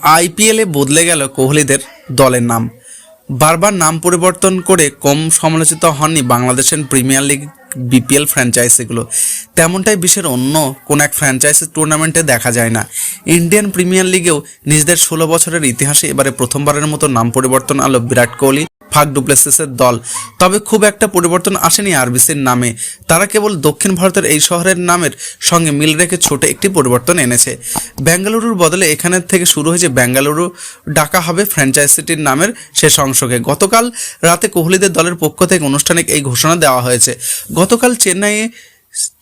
আইপিএলে বদলে গেল কোহলিদের দলের নাম। বারবার নাম পরিবর্তন করে কম সমালোচিত হননি বাংলাদেশের প্রিমিয়ার লিগ, বিপিএল ফ্র্যাঞ্চাইজিগুলো তেমনটাই বিশ্বের অন্য কোনো এক ফ্র্যাঞ্চাইজি টুর্নামেন্টে দেখা যায় না। ইন্ডিয়ান প্রিমিয়ার লিগেও নিজেদের ষোলো বছরের ইতিহাসে এবারে প্রথমবারের মতো নাম পরিবর্তন আলো বিরাট কোহলি। ফাক ডুপ্লেসিসের দল। তবে খুব একটা পরিবর্তন আসেনি আরবিসির নামে। তারা কেবল দক্ষিণ ভারতের এই শহরের নামের সঙ্গে মিল রেখে ছোট একটি পরিবর্তন এনেছে। বেঙ্গালুরুর বদলে এখানের থেকে শুরু হয়েছে বেঙ্গালুরু। ডাকা হবে ফ্র্যাঞ্চাইজিটির নামের শেষ অংশকে। গতকাল রাতে কোহলিদের দলের পক্ষ থেকে আনুষ্ঠানিক এই ঘোষণা দেওয়া হয়েছে। গতকাল চেন্নাইয়ে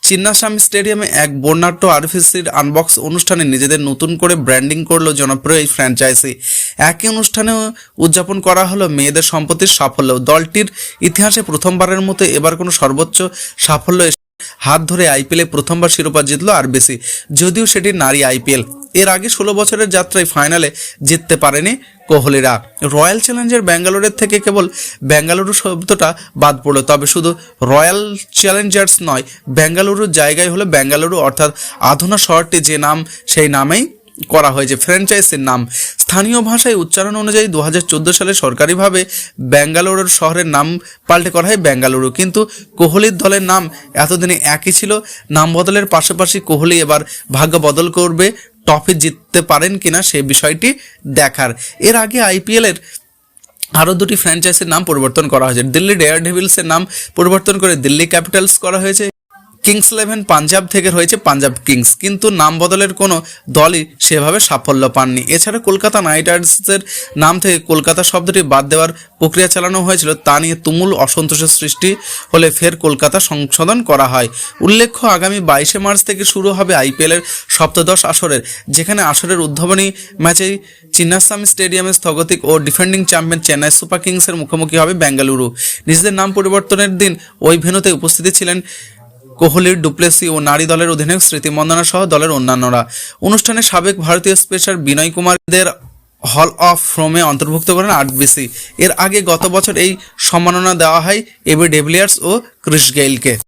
চিন্নাস্বামী স্টেডিয়ামে এক বর্ণাঢ্য আরফিসির আনবক্স অনুষ্ঠানে নিজেদের নতুন করে ব্র্যান্ডিং করল জনপ্রিয় এই ফ্র্যাঞ্চাইজি। একই অনুষ্ঠানে উদযাপন করা হলো মেয়েদের সম্পত্তির সাফল্য। দলটির ইতিহাসে প্রথমবারের মতো এবার কোনো সর্বোচ্চ সাফল্য হাত ধরে আইপিএলে প্রথমবার শিরোপা জিতলো আরবিসি, যদিও সেটি নারী আইপিএল। এর আগে ষোলো বছরের যাত্রায় ফাইনালে জিততে পারেনি কোহলিরা। রয়্যাল চ্যালেঞ্জার ব্যাঙ্গালোরের থেকে কেবল ব্যাঙ্গালুরু শব্দটা বাদ পড়ল, তবে শুধু রয়্যাল চ্যালেঞ্জার্স নয়, ব্যাঙ্গালুরুর জায়গায় হলো ব্যাঙ্গালুরু, অর্থাৎ আধুনা শহরটি যে নাম, সেই নামেই করা হয়েছে। ফ্র্যাঞ্চাইজির নাম স্থানীয় ভাষায় উচ্চারণ অনুযায়ী দু হাজার চোদ্দ সালে সরকারিভাবে ব্যাঙ্গালুরুর শহরের নাম পাল্টে করা হয় বেঙ্গালুরু কিন্তু কোহলির দলের নাম এতদিনে একই ছিল। নাম বদলের পাশাপাশি কোহলি এবার ভাগ্য বদল করবে। ট্রফি জিততে পারেন কিনা সে বিষয়টি দেখার। এর আগে আইপিএলের আরও দুটি ফ্র্যাঞ্চাইজির নাম পরিবর্তন করা হয়েছে। দিল্লি ডেয়ার ডেভিলসের নাম পরিবর্তন করে দিল্লি ক্যাপিটালস করা হয়েছে। কিংস ইলেভেন পাঞ্জাব থেকে রয়েছে পাঞ্জাব কিংস কিন্তু নাম বদলের কোনো দলই সেভাবে সাফল্য পাননি। এছাড়া কলকাতা নাইট রাইডার্সের নাম থেকে কলকাতা শব্দটি বাদ দেওয়ার প্রক্রিয়া চালানো হয়েছিল। তা নিয়ে তুমুল অসন্তোষের সৃষ্টি হলে ফের কলকাতা সংশোধন করা হয়। উল্লেখ্য, আগামী বাইশে মার্চ থেকে শুরু হবে আইপিএলের সপ্তদশ আসরের, যেখানে আসরের উদ্ভাবনী ম্যাচেই চিন্নাস্বামী স্টেডিয়ামে স্থগতিক ও ডিফেন্ডিং চ্যাম্পিয়ন চেন্নাই সুপার কিংসের মুখোমুখি হবে বেঙ্গালুরু। নিজেদের নাম পরিবর্তনের দিন ওই ভেনুতে উপস্থিতি ছিলেন কোহলির ডুপ্লেসি ও নারী দলের অধিনায়ক স্মৃতি মন্দনা সহ দলের অন্যান্যরা। অনুষ্ঠানে সাবেক ভারতীয় স্পেশার বিনয় কুমারদের হল অফ ফ্রোমে অন্তর্ভুক্ত করেন আরবিসি এর আগে গত বছর এই সম্মাননা দেওয়া হয় এবি ডেভিলিয়ার্স ও ক্রিস গেইলকে।